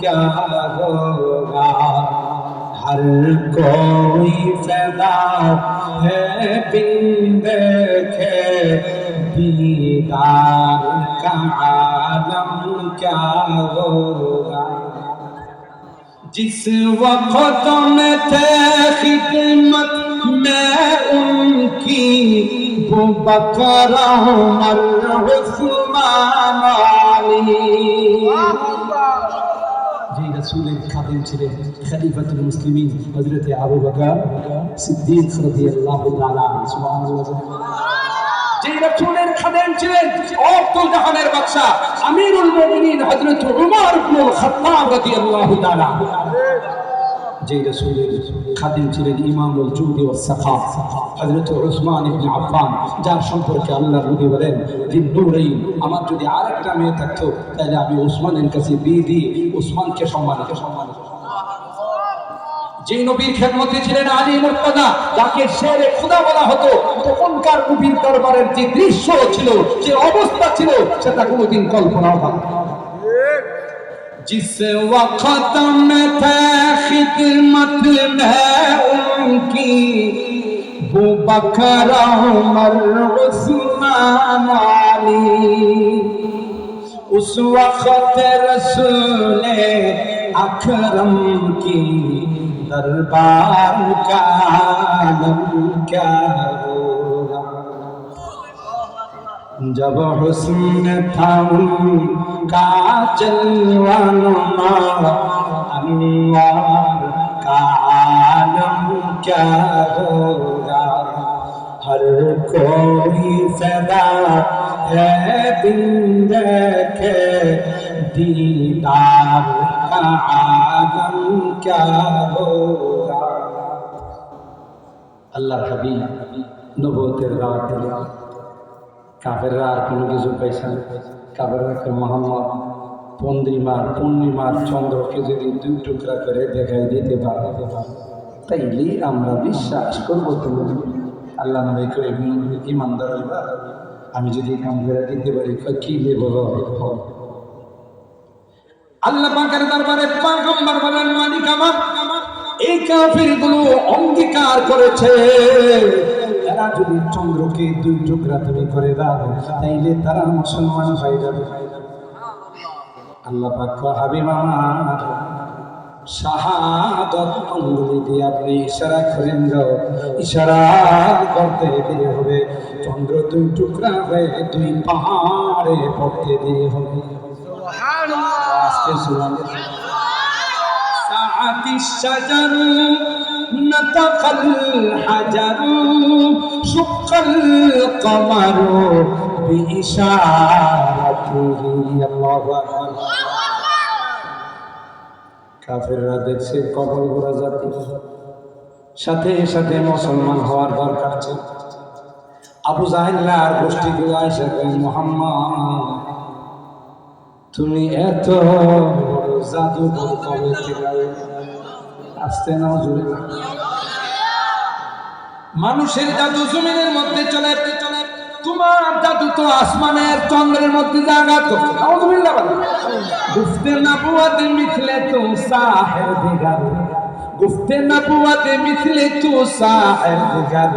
क्या होगा हर कोई फैदा है बिन देखे दीदार का आलम क्या होगा जिस वक्त में थे खिदमत में उनकी वो बकर उमर उस्मान अली যে রাসূলের খাদিম ছিলেন খলিফাতুল মুসলিমিন হযরত আবু বকর সিদ্দিক রাদিয়াল্লাহু তাআলা সুবহানাল্লাহ যে রাসূলের খাদেম ছিলেন অব্দুল জাহানের বাদশা আমিরুল মুমিনিন হযরত উমর ইবনে খাত্তাব রাদিয়াল্লাহু তাআলা যে রাসূলের খাদেম ছিলেন ইমামুল জুদি ওয়াস সাখা হযরত উসমান ইবনে আফফান, যার সম্পর্কে আল্লাহ নবী বলেন যে নূরাইন, আমার যদি আর একটা মেয়ে থাকতো, তাহলে আমি উসমানের কাছে বিয়ে দিয়ে উসমানকে সম্মানিত সম্মানিত যে নবীর খেদমতে ছিলেন আলী মুর্তদা যাকে শেরে খুদা বলা হতো। তখনকার নবীর দরবারের যে দৃশ্য ছিল, যে অবস্থা ছিল, সেটা কোনোদিন কল্পনাও হয় جس وقت میں تھے خدمت میں ان کی، وہ بکر، عمر، عثمان، علی۔ اس وقت رسول اکرم کی دربار کا عالم کیا جب حسن تھا ان کا جلوان مارا انوار کا عالم کیا ہوگا؟ ہر کوئی فدا ہے دن دیکھے، دیدار کا عالم کیا ہوگا؟ اللہ حبیب، نبوت رات কাফেররা আর কোনো কিছু পাইছে না। কাফেররা মোহাম্মদ পন্দ্রিমার পূর্ণিমার চন্দ্রকে যদি দুই টুকরা করে দেখাই দিতে পারে। তাইলে আমরা বিশ্বাস করব তুমি আল্লাহ নবী কই ইমানদার আমি যদি কাম করে দিতে পারি কি দেব আল্লাহ পাকের দরবারে পাগম্বর বলেন, মালিক আমার, এই কাফিরগুলো অঙ্গীকার করেছে। এরা যদি চন্দ্রকে দুই টুকরা তুমি করে দাও তাইলে তারা মুসলমান হয়ে যাবে। আল্লাহ পাক হাবিব আমার শাহাদত অঙ্গুলি দিয়ে আপনি ইশারা করেন ইশারা করতে দিয়ে হবে। চন্দ্র দুই টুকরা হয়ে দুই পাহাড়ে পড়তে দিয়ে হবে। আজকে نطق الحجر شق القمر بإشارته الله أكبر কাফেররা দেখছে কবল গোড়া জাতি সাথে সাথে মুসলমান হওয়ার দরকার ছিল আবু জাহিল্লা আর গোষ্ঠীগুলো আইসা কই মোহাম্মদ তুমি এত বড় জাদুঘর কবে থেকে আসতে নাও জুড়ে মানুষের জাদু জমিনের মধ্যে চলে। চলে তোমার জাদু তো আসমানের চন্দ্রের মধ্যে জায়গা তো। বলো। গুফতে নবুয়ত মিথলে তো সাহের দিগার। গুফতে নবুয়ত মিথলে তো সাহের দিগার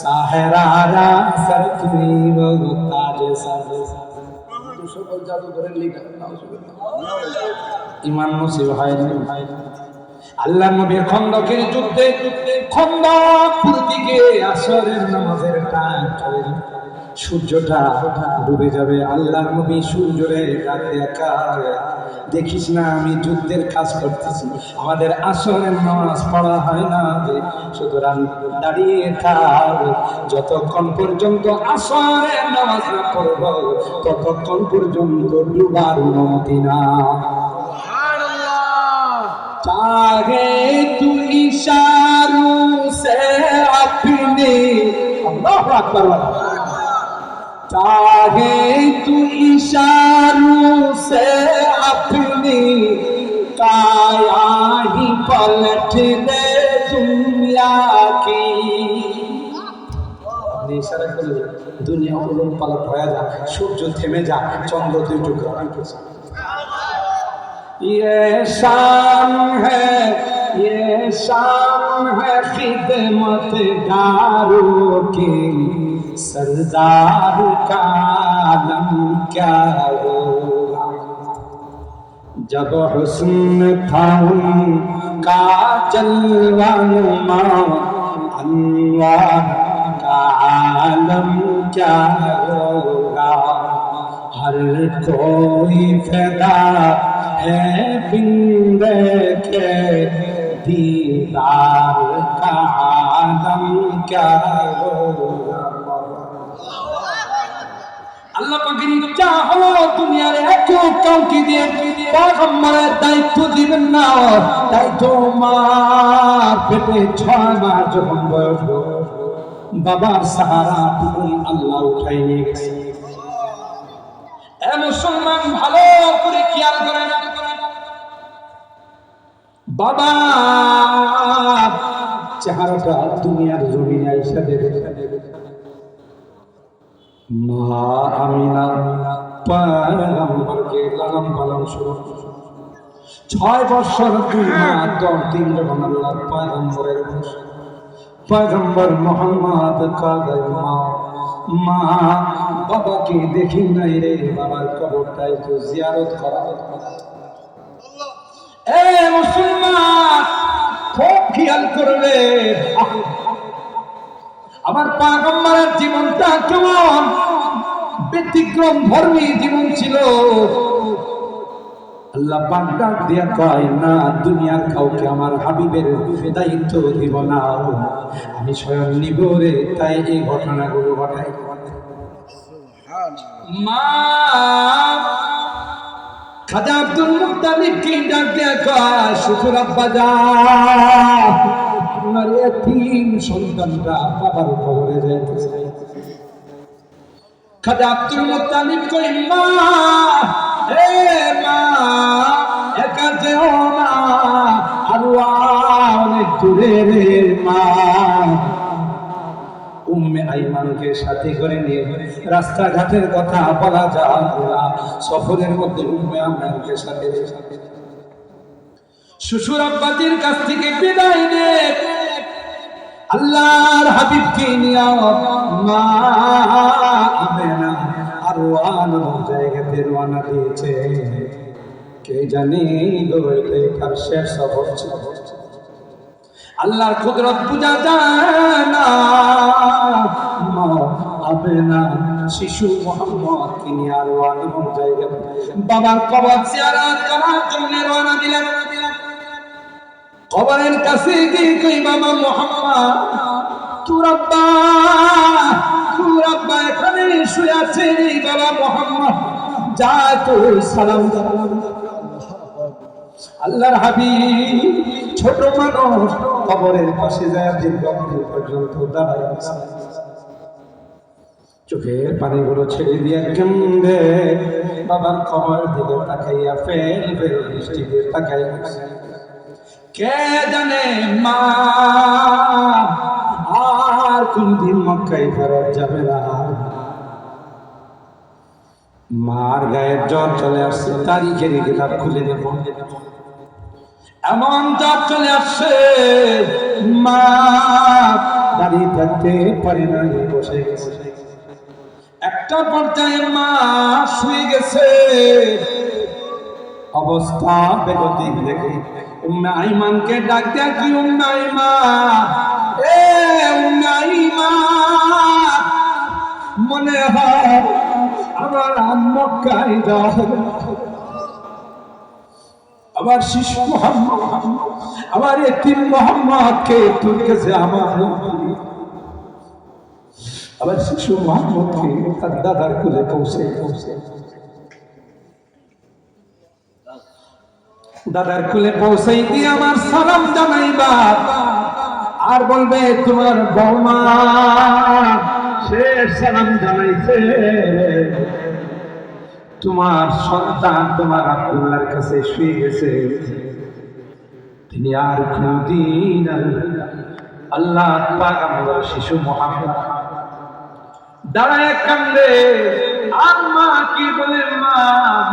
সাহেরারা সরকি ও তাজে সাজে। সকল জাদুঘরের ইমান নসিব হয়নি আল্লাহ নবীর খন্দকের যুদ্ধে খন্দক দিকে আসরের নামাজের টাইম সূর্যটা ডুবে যাবে আল্লাহ নবী সূর্যরে একা। দেখিস না, আমি যুদ্ধের কাজ করতেছি, আমাদের আসরের নামাজ পড়া হয় না সুতরাং দাঁড়িয়ে থাক, যতক্ষণ পর্যন্ত আসরের নামাজ না পড়ব, ততক্ষণ পর্যন্ত ডুবার অনুমতি না চাহে তুই সারু সে আপনি চাহে তুই সারু সে আপনি কায়াহি পলট দে দুনিয়া কি ইশারা করলে দুনিয়া অনুরূপ পালট হয়ে যা সূর্য থেমে যা চন্দ্র তুই টুকরা হয়ে গেছে یہ شام ہے، یہ شام ہے خدمت داروں کی سردار کا عالم کیا ہو جب حسن تھا کا جلوان ماں انوار کا عالم کیا ہوگا؟ ہر کوئی فیدہ بندے دیدار کا عالم আল্লাহ পাখির ইচ্ছা হলো দুনিয়ার এক কাউকে দিয়ে পয়গম্বরের দায়িত্ব দিবেন না তাই তোমার পেটে ছয় মাস যখন বয়স বাবার সাহারা তুমি আল্লাহ উঠাই নিয়ে গেছে মুসলমান, ভালো করে খেয়াল করেন। বাবা, চেহারাটা দুনিয়ার জমিনে আইসা দেবে মা আমিনা, পয়গম্বরকে পয়গম্বরের মা, বাবাকে দেখি নাই রে, বাবার কবরটাই তো জিয়ারত করা এ মুসলমান, খুব খেয়াল করবে। আমার পাগম্বরের জীবনটা কেমন? ব্যতিক্রম ধর্মী জীবন ছিল। আল্লাহ দিয়া কয়, না, দুনিয়ার কাউকে আমার হাবিবের দায়িত্ব দিব না। আমি স্বয়ং নিব রে, তাই এই ঘটনাগুলো ঘটাই। খাজা আব্দুল দিয়া কয় সন্তানটা খাজা কই মা অনেক দূরে রে মা। উম্মে আইমানকে সাথে করে নিয়ে রাস্তাঘাটের কথা বলা যায় না। সফরের মধ্যে উম্মে আইমানকে সাথে শ্বশুর আব্বাজির কাছ থেকে বিদায় নে। আল্লাহর হাবিবকে নিয়ে মা, আমেনা আর জায়গাতে রওনা দিয়েছে। কে জানি তার শেষ সফর ছিল। আল্লাহর কুদরত বুঝা যায় না। শিশু মোহাম্মদ, তিনি আর ওয়ান জায়গা বাবার কবর জিয়ারত করার জন্য রওনা দিলেন। কবরের কাছে গিয়ে কই, বাবা মোহাম্মদ? তোর আব্বা, তোর এখানে শুয়ে আছে বাবা মোহাম্মদ। যা তুই সালাম। আল্লাহর হাবিব ছোট মানুষ কবরের পাশে যায় দীর্ঘদিন পর্যন্ত দাঁড়ায় আছে। চোখের পানিগুলো ছেড়ে দিয়ে কেমদে বাবার কবর দিকে তাকাইয়া ফেল ফেল দৃষ্টি দিয়ে তাকাই। কে জানে মা, আর কোনদিন মক্কায় ফেরত যাবে না। মার গায়ের জ্বর চলে আসছে তারিখের কিতাব খুলে দেব এমন জ্বর চলে আসছে। মা দাঁড়িয়ে থাকতে পারে না বসে গেছে। একটা পর্যায়ে মা শুয়ে গেছে। অবস্থা বেগতিক দেখে। উম্মে আইমানকে ডাক দেয়া কি উম্মে আইমান এ উম্মে আইমান মনে হয় আমার যাওয়া হবে। আমার শিশু মোহাম্মদ, আমার এতিম মোহাম্মদকে তোর কাছে আমার আবার শিশু মোহাম্মদকে তার দাদার কুলে পৌঁছে পৌঁছে। দাদার কুলে পৌঁছাই দিয়ে আমার সালাম জানাইবা আর বলবে, তোমার বৌমা সে সালাম জানাইছে। তোমার সন্তান তোমার আব্দুল্লাহর কাছে শুয়ে গেছে। তিনি আর কোনদিন আল্লাহ আমরা শিশু মোহাম্মদ দাঁড়ায় কান্দে, আর মা কি বলে, মা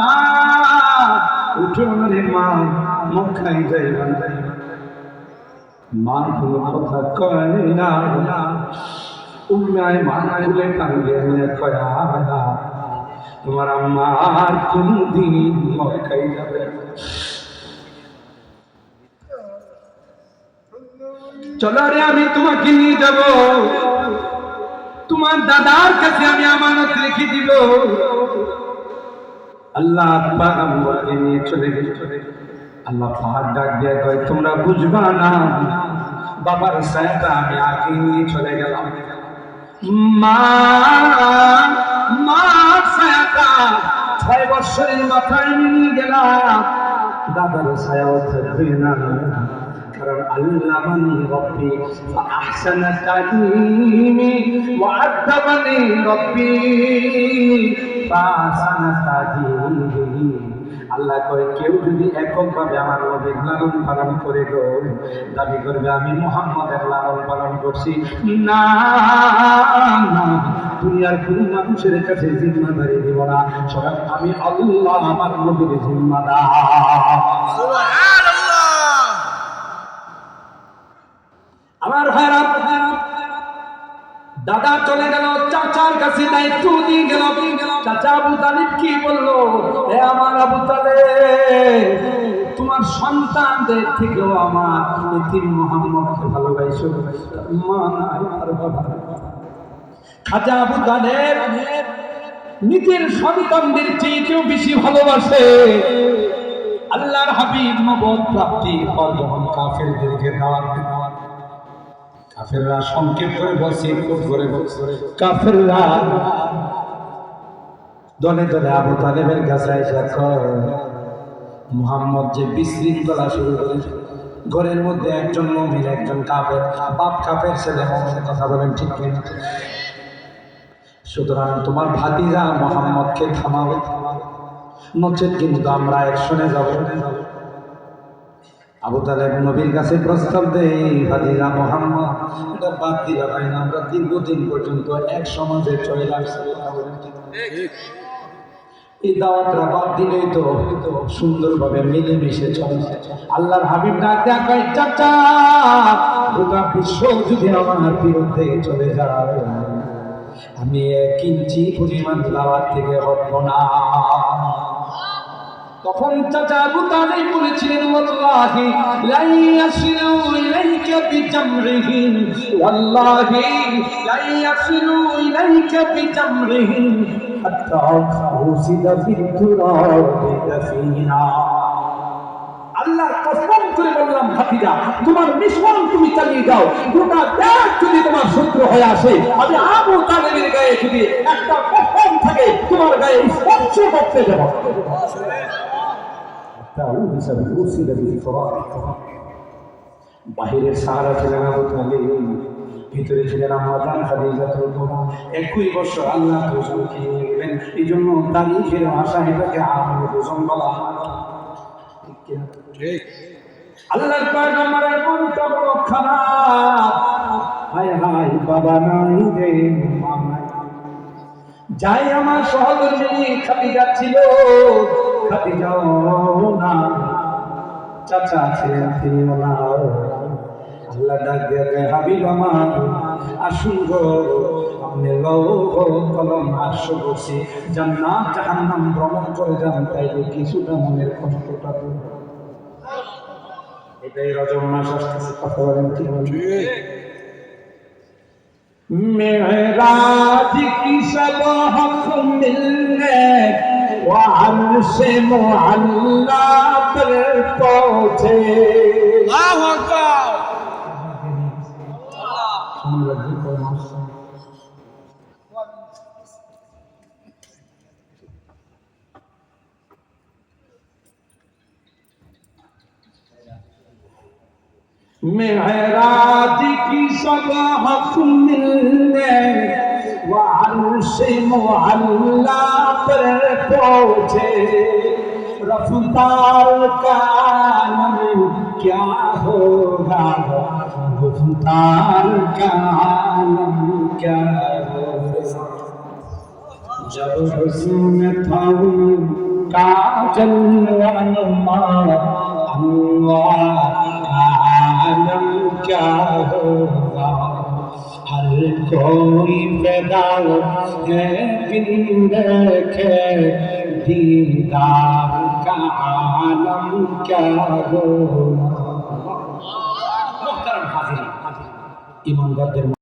মা, উঠো রে মা যাইবা না মা। কোনো কথা কয় না। উম্মায় মা খুলে কান্দে কয়া তোমার আম্মার কোনদিন মক্কাই যাবে চলো রে, আমি তোমাকে নিয়ে যাব। তোমার দাদার কাছে আমি আমানত রেখে দিব। আল্লাহ পাক আমাকে নিয়ে চলে গেছে আল্লাহ পাক ডাক দিয়ে কয়, তোমরা বুঝবা না, বাবার সাথে আমি আগে নিয়ে চলে গেলাম। মা মা ছয় বছরের মাথায় নিয়ে গেলাম। দাদার ছায়াও থাকবে না। আল্লাহ কয়, কেউ যদি এককভাবে আমার নবীর লালন পালন করে গো, দাবি করবে আমি মোহাম্মদের লালন পালন করছি। না দুনিয়ার কোনো মানুষের কাছে জিম্মাদারি দিব না। স্বয়ং আমি আল্লাহ আমার নবীর জিম্মাদার। আমার ভাইরা দাদা চলে গেল চাচার কাছে দায়িত্ব দিয়ে গেল। চাচা আবু তালিব কি বলল? এ আমার আবু তালেব তোমার সন্তানদের থেকেও আমার মোহাম্মদকে ভালোবাসো। মা নাই আর বাবা। খাজা আবু তালেব নিজের সন্তানদের চেয়েও বেশি ভালোবাসে। আল্লাহর হাবিব নবদ প্রাপ্তির পর কাফেরদেরকে দাওয়াত দেওয়া কাফেররা সংক্ষেপ করে কোট করে কাফেররা দলে দলে আবু তালেবের কাছে এসে যে বিশৃঙ্খলা শুরু করেছে, ঘরের মধ্যে একজন মমিন, একজন কাফের, বাপ কাফের ছেলে কথা বলেন ঠিক কিনা? সুতরাং তোমার ভাতিজা মোহাম্মদকে থামাও। নচেত কিন্তু আমরা একশনে যাব। আবু তালেব নবীর কাছে প্রস্তাব দেই ভাতিজা মোহাম্মদ এটা বাদ দিলে হয় না, আমরা দীর্ঘদিন পর্যন্ত এক সমাজে চলে আসছি? এই দাওয়াতটা বাদ দিলেই তো সুন্দরভাবে মিলেমিশে চলছে। আল্লাহর হাবিব ডাক দেয়া চাচা, গোটা বিশ্ব যদি আমার বিরুদ্ধে চলে যায়। আমি এক ইঞ্চি পরিমাণ দাওয়াত থেকে হটব না। তখন চাচা আবু তালিব বলেছিলেন, ওয়াল্লাহি লা ইয়াসিলু ইলাইকা বিজামরিহিম ওয়াল্লাহি লা ইয়াসিলু ইলাইকা বিজামরিহিম হাত্তা উসিদা ফিল তুরাবি দাফিনা আল্লাহর কসম করে বললাম, ভাতিজা, তোমার মিশন তুমি চালিয়ে যাও। গোটা যদি তোমার শত্রু হয়ে আসে, আমি আবু তালেবের গায়ে যদি একটা কসম থাকে, তোমার গায়ে স্পর্শ করতে দেব। বাহিরের সাহারা ছিলেন আবু তালেব ভিতরে ছিলেন আমাদান খাদিজাতুল কুবরা একই বছর আল্লাহ এই জন্য তারিখের ভাষা এটাকে আমল বলা হয়। ঠিক পয়গম্বরের মনটা বড় খারাপ হায় হায় আমার না। চাচা না। আল্লাহ ডাক দিয়ে হাবিব আমার, আসুন গো। আপনি লৌহ কলম আর সবসি জান্নাত জাহান্নাম ভ্রমণ করে যান, তাইলে কিছুটা মনের কষ্টটা দূর এটাই রজব মাস আসতেছে, কথা বলেন কি মেরাজ কি সব হক মিলনে وعرش معلّى پر پہنچے اللہ اکبر معراج کی صباح مل گئے وعرش معلا پر پہنچے رفتار کا عالم کیا ہوگا رفتار کا عالم کیا ہوگا جب حسن تھا کا جلوہ نما اللہ क्या होगा हर कोई पैदाल है बिन रखे दीदार का आलम क्या होगा ईमानदार